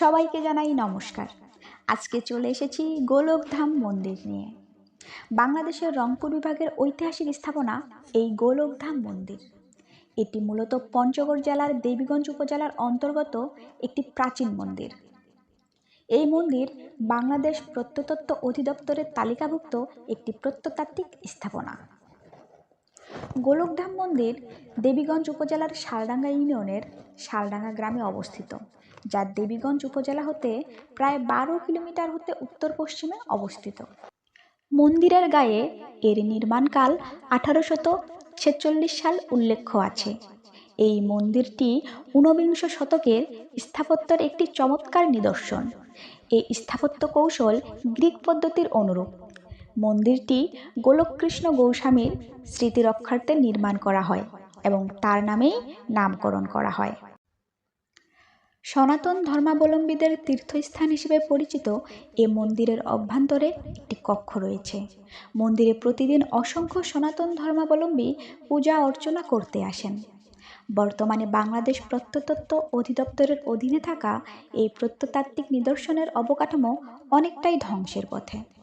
সবাইকে জানাই নমস্কার। আজকে চলে এসেছি গোলকধাম মন্দির নিয়ে। বাংলাদেশের রংপুর বিভাগের ঐতিহাসিক স্থাপনা এই গোলকধাম মন্দির। এটি মূলত পঞ্চগড় জেলার দেবীগঞ্জ উপজেলার অন্তর্গত একটি প্রাচীন মন্দির। এই মন্দির বাংলাদেশ প্রত্নতত্ত্ব অধিদপ্তরের তালিকাভুক্ত একটি প্রত্নতাত্ত্বিক স্থাপনা। গোলকধাম মন্দির দেবীগঞ্জ উপজেলার শালডাঙ্গা ইউনিয়নের শালডাঙ্গা গ্রামে অবস্থিত, যা দেবীগঞ্জ উপজেলা হতে প্রায় বারো কিলোমিটার হতে উত্তর পশ্চিমে অবস্থিত। মন্দিরের গায়ে এর নির্মাণকাল আঠারোশত ছেচল্লিশ সাল উল্লেখ্য আছে। এই মন্দিরটি ঊনবিংশ শতকের স্থাপত্যের একটি চমৎকার নিদর্শন। এই স্থাপত্য কৌশল গ্রিক পদ্ধতির অনুরূপ। মন্দিরটি গোলককৃষ্ণ গোস্বামীর স্মৃতি রক্ষার্থে নির্মাণ করা হয় এবং তার নামেই নামকরণ করা হয়। সনাতন ধর্মাবলম্বীদের তীর্থস্থান হিসেবে পরিচিত এ মন্দিরের অভ্যন্তরে একটি কক্ষ রয়েছে। মন্দিরে প্রতিদিন অসংখ্য সনাতন ধর্মাবলম্বী পূজা অর্চনা করতে আসেন। বর্তমানে বাংলাদেশ প্রত্নতত্ত্ব অধিদপ্তরের অধীনে থাকা এই প্রত্নতাত্ত্বিক নিদর্শনের অবকাঠামো অনেকটাই ধ্বংসের পথে।